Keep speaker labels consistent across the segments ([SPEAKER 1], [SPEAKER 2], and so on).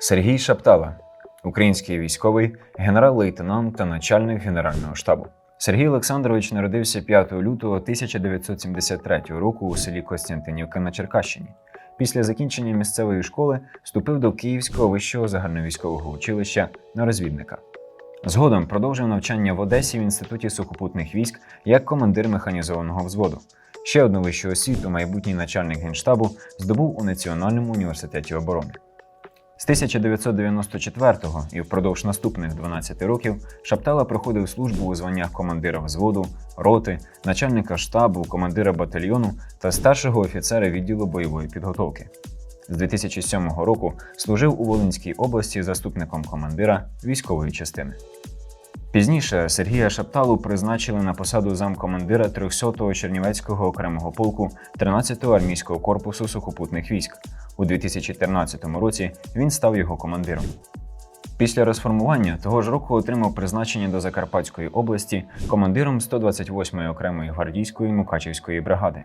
[SPEAKER 1] Сергій Шаптала, український військовий, генерал-лейтенант та начальник Генерального штабу. Сергій Олександрович народився 5 лютого 1973 року у селі Костянтинівка на Черкащині. Після закінчення місцевої школи вступив до Київського вищого загальновійськового училища на розвідника. Згодом продовжив навчання в Одесі в інституті сухопутних військ як командир механізованого взводу. Ще одну вищу освіту майбутній начальник генштабу здобув у Національному університеті оборони. З 1994-го і впродовж наступних 12 років Шаптала проходив службу у званнях командира взводу, роти, начальника штабу, командира батальйону та старшого офіцера відділу бойової підготовки. З 2007 року служив у Волинській області заступником командира військової частини. Пізніше Сергія Шапталу призначили на посаду замкомандира 300-го Чернівецького окремого полку 13-го армійського корпусу сухопутних військ. У 2014 році він став його командиром. Після розформування того ж року отримав призначення до Закарпатської області командиром 128-ї окремої гвардійської Мукачівської бригади.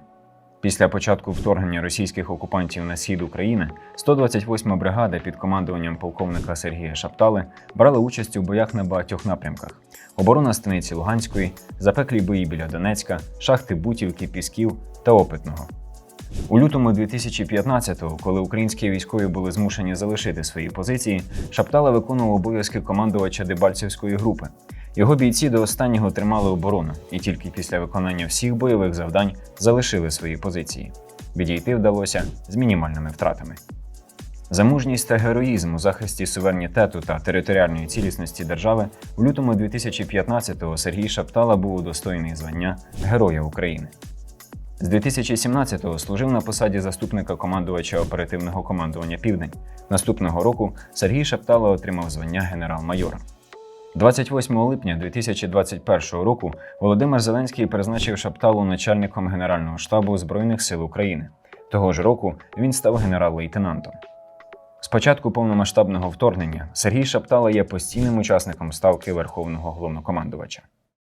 [SPEAKER 1] Після початку вторгнення російських окупантів на схід України 128 бригада під командуванням полковника Сергія Шаптали брала участь у боях на багатьох напрямках: оборона станиці Луганської, запеклі бої біля Донецька, шахти Бутівки, Пісків та Опитного. У лютому 2015-го, коли українські військові були змушені залишити свої позиції, Шаптала виконував обов'язки командувача Дебальцевської групи. Його бійці до останнього тримали оборону і тільки після виконання всіх бойових завдань залишили свої позиції. Відійти вдалося з мінімальними втратами. За мужність та героїзм у захисті суверенітету та територіальної цілісності держави в лютому 2015-го Сергій Шаптала був удостоєний звання Героя України. З 2017-го служив на посаді заступника командувача оперативного командування Південь. Наступного року Сергій Шаптала отримав звання генерал-майора. 28 липня 2021 року Володимир Зеленський призначив Шапталу начальником Генерального штабу Збройних сил України. Того ж року він став генерал-лейтенантом. З початку повномасштабного вторгнення Сергій Шаптала є постійним учасником ставки Верховного головнокомандувача.